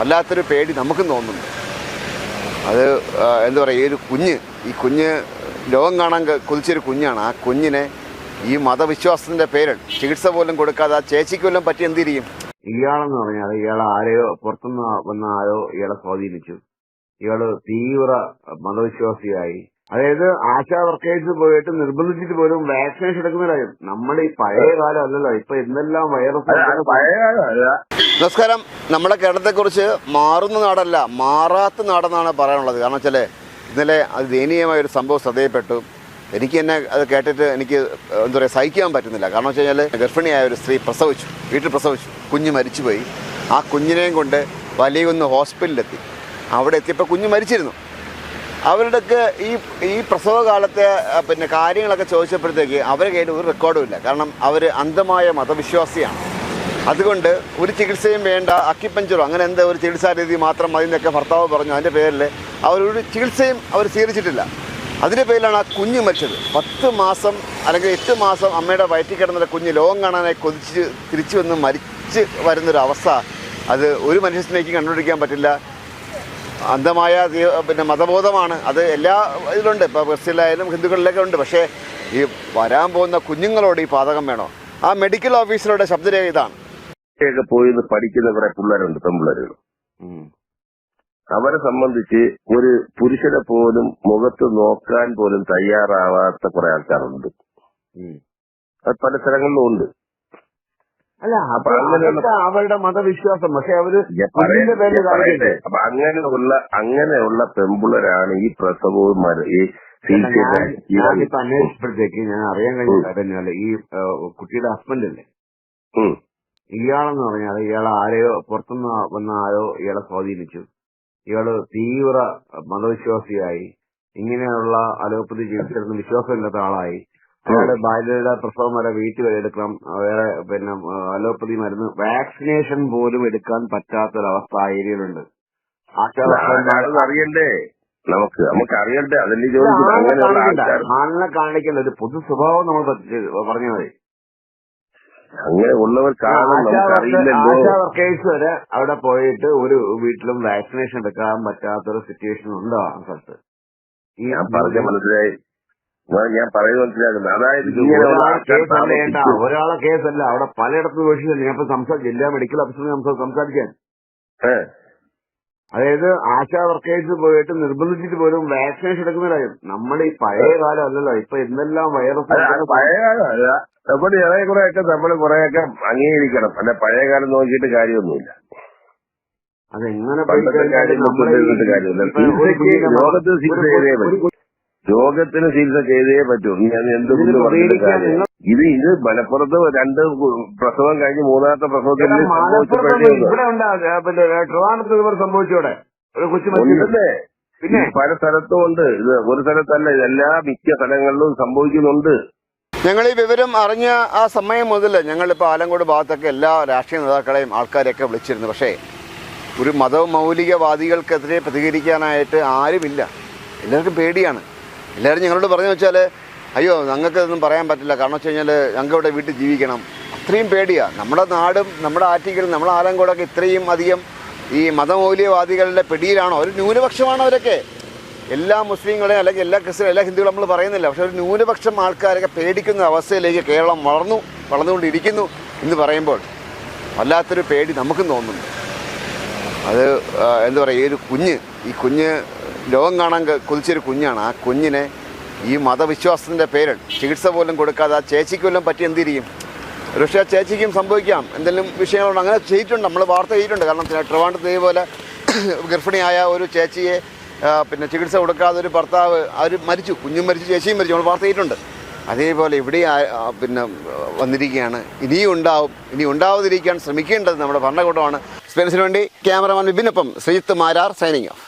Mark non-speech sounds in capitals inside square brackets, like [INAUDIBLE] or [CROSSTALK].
വല്ലാത്തൊരു പേടി നമുക്കും തോന്നുന്നുണ്ട് അത് എന്താ പറയുക ഈ ഒരു കുഞ്ഞ് ഈ കുഞ്ഞ് ലോകം കാണാൻ കുതിച്ചൊരു കുഞ്ഞാണ്. ആ കുഞ്ഞിനെ ഈ മതവിശ്വാസത്തിന്റെ പേരിൽ ചികിത്സ പോലും കൊടുക്കാതെ ആ ചേച്ചിക്ക് വല്ലതും പറ്റി എന്ത് ചെയ്യും? ഇയാളെന്ന് പറഞ്ഞാൽ ഇയാൾ ആരെയോ പുറത്തുനിന്ന് വന്ന ആരോ ഇയാളെ സ്വാധീനിച്ചു. ഇയാൾ തീവ്ര മതവിശ്വാസിയായി. അതായത് ആശാ വർക്കേഴ്സ് പോയിട്ട് നിർബന്ധിച്ചിട്ട് പോലും വാക്സിനേഷൻ എടുക്കുന്നില്ല നമ്മൾ ഈ പഴയ കാലം അല്ലല്ലോ. ഇപ്പൊ എന്തെല്ലാം വൈറസ് നമസ്കാരം. നമ്മുടെ കേരളത്തെക്കുറിച്ച് മാറുന്ന നാടല്ല മാറാത്ത നാടെന്നാണ് പറയാനുള്ളത്. കാരണം വെച്ചാൽ ഇന്നലെ അത് ദയനീയമായ ഒരു സംഭവം ശ്രദ്ധയപ്പെട്ടു എനിക്ക് തന്നെ അത് കേട്ടിട്ട് എനിക്ക് എന്താ പറയുക സഹിക്കാൻ പറ്റുന്നില്ല. കാരണം വെച്ച് കഴിഞ്ഞാൽ ഗർഭിണിയായ ഒരു സ്ത്രീ പ്രസവിച്ചു വീട്ടിൽ പ്രസവിച്ചു. കുഞ്ഞ് മരിച്ചുപോയി. ആ കുഞ്ഞിനെയും കൊണ്ട് വലിയൊന്ന് ഹോസ്പിറ്റലിലെത്തി. അവിടെ എത്തിയപ്പോൾ കുഞ്ഞ് മരിച്ചിരുന്നു. അവരുടെയൊക്കെ ഈ ഈ പ്രസവകാലത്തെ പിന്നെ കാര്യങ്ങളൊക്കെ ചോദിച്ചപ്പോഴത്തേക്ക് അവരുടെ കയ്യിൽ ഒരു റെക്കോർഡും ഇല്ല. കാരണം അവർ അന്ധമായ മതവിശ്വാസിയാണ്. അതുകൊണ്ട് ഒരു ചികിത്സയും വേണ്ട അക്കിപ്പഞ്ചറോ അങ്ങനെ എന്താ ഒരു ചികിത്സാ രീതി മാത്രം മതി എന്നൊക്കെ ഭർത്താവ് പറഞ്ഞു. അതിന്റെ പേരിൽ അവരൊരു ചികിത്സയും അവർ സ്വീകരിച്ചിട്ടില്ല. അതിന്റെ പേരിലാണ് ആ കുഞ്ഞ് മരിച്ചത്. പത്ത് മാസം അല്ലെങ്കിൽ എട്ട് മാസം അമ്മയുടെ വയറ്റിൽ കിടന്നൊരു കുഞ്ഞ് ലോകം കാണാനായി കൊതിച്ച് തിരിച്ചു വന്ന് മരിച്ച് വരുന്നൊരു അവസ്ഥ. അത് ഒരു മനുഷ്യനേക്കും കണ്ടുപിടിക്കാൻ പറ്റില്ല. അന്ധമായ പിന്നെ മതബോധമാണ്. അത് എല്ലാ ഇതിലുണ്ട്. ഇപ്പോൾ ക്രിസ്ത്യനിലായാലും ഹിന്ദുക്കളിലൊക്കെ ഉണ്ട്. പക്ഷേ ഈ വരാൻ പോകുന്ന കുഞ്ഞുങ്ങളോട് ഈ പാതകം വേണോ? ആ മെഡിക്കൽ ഓഫീസറുടെ ശബ്ദരേഖ ഇതാണ്. ഒക്കെ പോയി പഠിക്കുന്ന കുറെ പിള്ളേരുണ്ട് പെമ്പിള്ളേരുകൾ അവരെ സംബന്ധിച്ച് ഒരു പുരുഷനെ പോലും മുഖത്ത് നോക്കാൻ പോലും തയ്യാറാവാത്ത കുറെ ആൾക്കാരുണ്ട്. അത് പല സ്ഥലങ്ങളിലും ഉണ്ട്. അല്ല അപ്പൊ അങ്ങനെയുള്ള- അവരുടെ മതവിശ്വാസം. പക്ഷെ അവർ പറയട്ടെ. അപ്പൊ അങ്ങനെയുള്ള അങ്ങനെയുള്ള പെമ്പിള്ളരാണ് ഈ പ്രസവവും ഈ ഞാനിപ്പോ അന്വേഷിച്ചപ്പോഴത്തേക്ക് ഞാൻ അറിയാൻ കഴിഞ്ഞ കാര്യം ഈ കുട്ടിയുടെ ഹസ്ബൻഡ് അല്ലേ. ഇയാളെന്ന് പറഞ്ഞാൽ ഇയാൾ ആരെയോ പുറത്തുനിന്ന് വന്ന ആരോ ഇയാളെ സ്വാധീനിച്ചു. ഇയാൾ തീവ്ര മതവിശ്വാസിയായി. ഇങ്ങനെയുള്ള അലോപ്പതി ജീവിച്ചിരുന്ന വിശ്വാസമില്ലാത്ത ആളായി. അയാളുടെ ബാല്യയുടെ പ്രസവം വരെ വീട്ടിൽ വരെ എടുക്കണം. വേറെ പിന്നെ അലോപ്പതി മരുന്ന് വാക്സിനേഷൻ പോലും എടുക്കാൻ പറ്റാത്തൊരവസ്ഥ ആ ഏരിയയിലുണ്ട് അറിയണ്ടേ? നമുക്ക് നമുക്ക് അറിയണ്ടേ? അതിന്റെ ജോലി ആളിനെ കാണിക്കേണ്ട. ഒരു പൊതു സ്വഭാവം നമ്മൾ പറഞ്ഞു മതി അങ്ങനെ ഉള്ളവർക്കാണ് ആശാ നമുക്ക് അറിയില്ലല്ലോ ആശാ വർക്കേഴ്സ് വരെ അവിടെ പോയിട്ട് ഒരു വീട്ടിലും വാക്സിനേഷൻ എടുക്കാൻ പറ്റാത്തൊരു സിറ്റുവേഷൻ ഉണ്ടോ ആ സ്ഥലത്ത്? ഞാൻ പറഞ്ഞ മനസ്സിലായി. ഞാൻ- പറയുന്നത് മനസ്സിലാക്കുന്നത് അതായത് ഒരാളെ കേസല്ല അവിടെ പലയിടത്തും വിഷയമില്ല ഞാൻ ഇപ്പൊ സംസാരിച്ചു ജില്ലാ മെഡിക്കൽ ഓഫീസറിനെ സംസാരിക്കാൻ. അതായത് ആശാ വർക്കേഴ്സ് പോയിട്ട് നിർബന്ധിച്ചിട്ട് പോലും വാക്സിനേഷൻ എടുക്കുന്നില്ല നമ്മൾ ഈ പഴയ കാലം അല്ലല്ലോ. ഇപ്പൊ എന്തെല്ലാം വൈറസ് പഴയ കാലമല്ല നമ്മൾ കുറെ കുറെയൊക്കെ നമ്മൾ കുറെയൊക്കെ അംഗീകരിക്കണം. അല്ല പഴയ കാലം നോക്കിയിട്ട് കാര്യമൊന്നുമില്ല. അതെങ്ങനെ പോയി രോഗത്തിന് ചികിത്സ ചെയ്തേ പറ്റൂ. ഞാൻ എന്ത് ഇതിന് കൊണ്ട് പറഞ്ഞിട്ട് പ്രതികരിക്കാൻ കാര്യം? നിങ്ങൾ- ഇത് ഇത് മലപ്പുറത്ത് രണ്ട് പ്രസവം കഴിഞ്ഞ് മൂന്നാമത്തെ പ്രസവത്തിൽ ഇവിടെ പിന്നെ ട്രിവാൻഡ്രത്ത് ഇവർ സംഭവിച്ചോടെ ഒരു കൊച്ചു മരിച്ചത് ഉണ്ടല്ലേ പിന്നെ? ഇത് പല സ്ഥലത്തും ഉണ്ട്. ഇത് ഒരു സ്ഥലത്തല്ല ഇതെല്ലാ മിക്ക സ്ഥലങ്ങളിലും സംഭവിക്കുന്നുണ്ട്. ഞങ്ങൾ ഈ വിവരം അറിഞ്ഞ ആ സമയം മുതൽ ഞങ്ങളിപ്പോൾ ആലങ്കോട് ഭാഗത്തൊക്കെ എല്ലാ രാഷ്ട്രീയ നേതാക്കളെയും ആൾക്കാരെയൊക്കെ വിളിച്ചിരുന്നു. പക്ഷേ ഒരു മതമൗലികവാദികൾക്കെതിരെ പ്രതികരിക്കാനായിട്ട് ആരുമില്ല. എല്ലാവർക്കും പേടിയാണ്. എല്ലാവരും ഞങ്ങളോട് പറഞ്ഞു വെച്ചാൽ അയ്യോ ഞങ്ങൾക്ക് ഇതൊന്നും പറയാൻ പറ്റില്ല. കാരണം വെച്ച് കഴിഞ്ഞാൽ ഞങ്ങൾക്ക് ഇവിടെ വീട്ടിൽ ജീവിക്കണം. അത്രയും പേടിയാണ് നമ്മുടെ നാടും നമ്മുടെ ആറ്റിക്കലും നമ്മുടെ ആലങ്കോടൊക്കെ ഇത്രയും അധികം ഈ മതമൗല്യവാദികളുടെ പിടിയിലാണോ? ഒരു ന്യൂനപക്ഷമാണ് അവരൊക്കെ. എല്ലാ മുസ്ലിങ്ങളെയും അല്ലെങ്കിൽ എല്ലാ ക്രിസ്ത്യനും എല്ലാ ഹിന്ദുക്കളും നമ്മൾ പറയുന്നില്ല. പക്ഷേ ഒരു ന്യൂനപക്ഷം ആൾക്കാരൊക്കെ പേടിക്കുന്ന അവസ്ഥയിലേക്ക് കേരളം വളർന്നു വളർന്നുകൊണ്ടിരിക്കുന്നു എന്ന് പറയുമ്പോൾ വല്ലാത്തൊരു പേടി നമുക്കും തോന്നുന്നു. അത് എന്താ പറയുക ഈ ഒരു കുഞ്ഞ് ഈ കുഞ്ഞ് ലോകം കാണാൻ കുതിച്ചൊരു കുഞ്ഞാണ്. ആ കുഞ്ഞിനെ ഈ മതവിശ്വാസത്തിന്റെ പേരിൽ ചികിത്സ പോലും കൊടുക്കാതെ ആ ചേച്ചിക്ക് വല്ലതും പറ്റി എന്തിരിക്കും പക്ഷേ ആ ചേച്ചിക്കും സംഭവിക്കാം. എന്തെങ്കിലും വിഷയങ്ങളുണ്ട്. അങ്ങനെ ചെയ്തിട്ടുണ്ട്. നമ്മൾ വാർത്ത ചെയ്തിട്ടുണ്ട്. കാരണം ട്രിവാൻഡ്രത്ത് ഇതേപോലെ [COUGHS] ഗർഭിണിയായ ഒരു ചേച്ചിയെ പിന്നെ ചികിത്സ കൊടുക്കാതെ ഒരു ഭർത്താവ് അവർ മരിച്ചു. കുഞ്ഞും മരിച്ചു ചേച്ചിയും മരിച്ചു. നമ്മൾ വാർത്ത ചെയ്തിട്ടുണ്ട്. അതേപോലെ ഇവിടെ പിന്നെ വന്നിരിക്കുകയാണ്. ഇനിയും ഉണ്ടാവും. ഇനി ഉണ്ടാവാതിരിക്കാൻ ശ്രമിക്കേണ്ടത് നമ്മുടെ ഭരണകൂടമാണ്. സ്പെൻസിന് വേണ്ടി ക്യാമറമാൻ വിപിനൊപ്പം ശ്രീജിത്ത് മാരാർ സൈനിങ് ഓഫ്.